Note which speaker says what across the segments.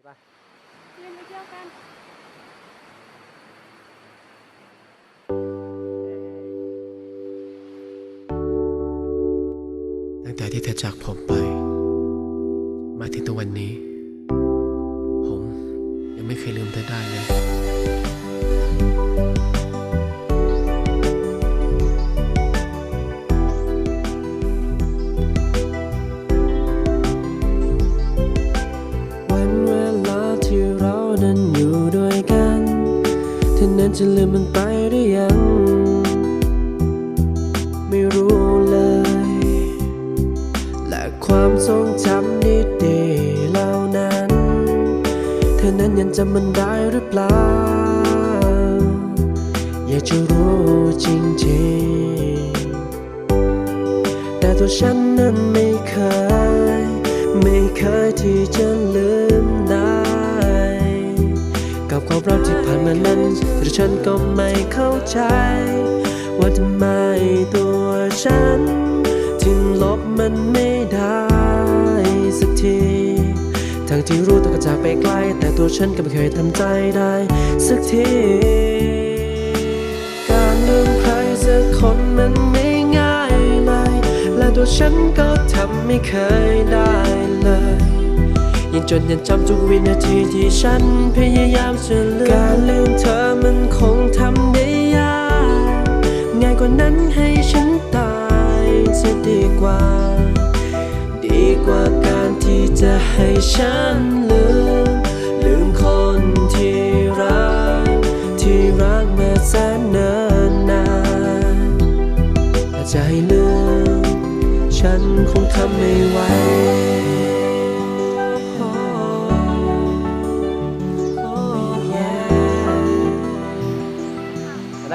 Speaker 1: ดีป่ะ
Speaker 2: เรียนไปเที่ยวกัน
Speaker 3: ตั้งแต่ที่เธอจากผมไป มาถึงตัววันนี้ ผมยังไม่เคยลืมเธอได้เลย
Speaker 4: จะลืมมันไปหรือยัง ไม่รู้เลย และความทรงจำดีๆเหล่านั้น เธอนั้นยังจำมันได้หรือเปล่า อยากจะรู้จริงๆ แต่ตัวฉันนั้นไม่เคย ไม่เคยที่จะลืมได้ กับความรักที่ผ่านมานั้นแต่ฉันก็ไม่เข้าใจ ว่าทำไมตัวฉันถึงลบมันไม่ได้สักทีทั้งที่รู้ตัวก็จากไปไกล แต่ตัวฉันก็ไม่เคยทำใจได้สักทีการลืมใครสักคนมันไม่ง่ายเลยและตัวฉันก็ทำไม่เคยได้เลย ยังจนยังจำทุกวินาทีที่ฉันพยายามจะลืมการลืมเธอมันคงทำได้ยากง่ายกว่านั้นให้ฉันตายจะดีกว่า ดีกว่าการที่จะให้ฉันลืม ลืมคนที่รัก ที่รักมาแสนเนิ่นนานถ้าจะให้ลืม ฉันคงทำไม่ไหว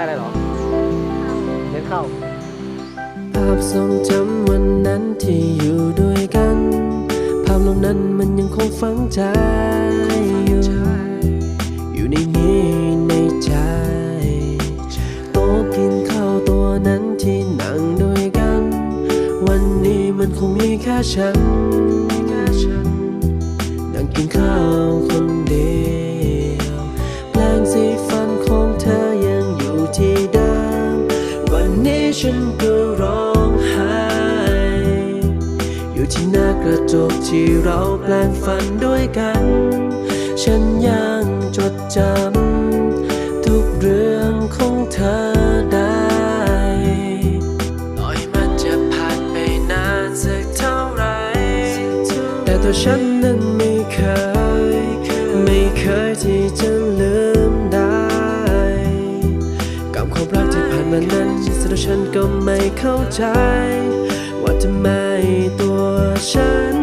Speaker 1: อะไรเหรอเรียนเข้า
Speaker 4: ภาพทรงจำวันนั้นที่อยู่ด้วยกัน ภาพเหล่านั้นมันยังคงฝังใจอยู่อยู่ในนี้ในใจโต๊ะกินข้าวตัวนั้นที่นั่งด้วยกัน วันนี้มันคงมีแค่ฉันนั่ ก็ร้องไห้อยู่ที่หน้ากระจกที่เราแปลงฟันด้วยกัน ฉันยังจดจำทุกเรื่องของเธอได้ต่อยมันจะผ่านไปนานสักเท่าไหรแต่ตัวฉันนั้นไม่เคย ไม่เคยที่จะลืมได้กับความรัก มานั้นสุดท้ายฉันก็ไม่เข้าใจ ว่าทำไมตัวฉัน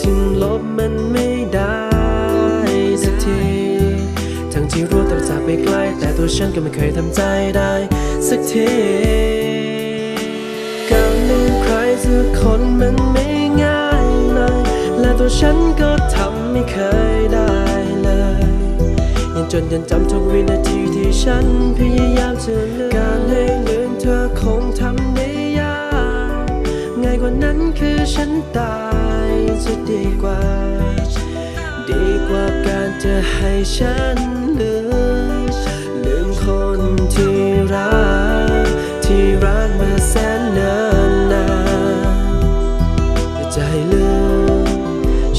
Speaker 4: ถึงลบมันไม่ได้สักทีทั้งที่รู้แต่จากไปไกล แต่ตัวฉันก็ไม่เคยทำใจได้สักทีการลืมใครสักคนมันไม่ง่ายเลยและตัวฉันก็ จนยังจำทุกวินาทีที่ฉันพยายามจะลืมการให้ลืมเธอคงทำได้ยากง่ายกว่านั้นคือฉันตายจะดีกว่า ดีกว่าการจะให้ฉันลืมลืมคนที่รัก ที่รักมาแสนนิ่นนานแต่จะให้ลืม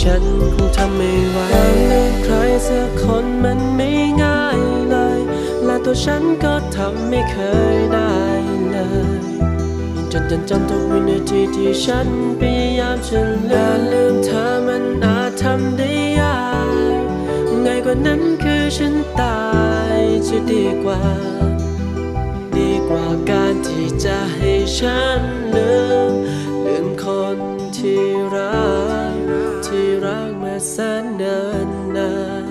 Speaker 4: ฉันคงทำไม่ไหว ตัวฉันก็ทำไม่เคยได้เลยยิ่งจนจนจำทุกวินาทีที่ฉันพยายามจะลืมลืมเธอมันอาจทำได้ยากง่ายกว่านั้นคือฉันตายจะดีกว่า ดีกว่าการที่จะให้ฉันลืมลืมคนที่รักที่รักมาแสนเนินนาน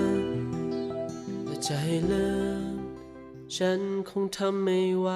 Speaker 4: แต่จะให้ลืม ฉันคงทำไม่ไหว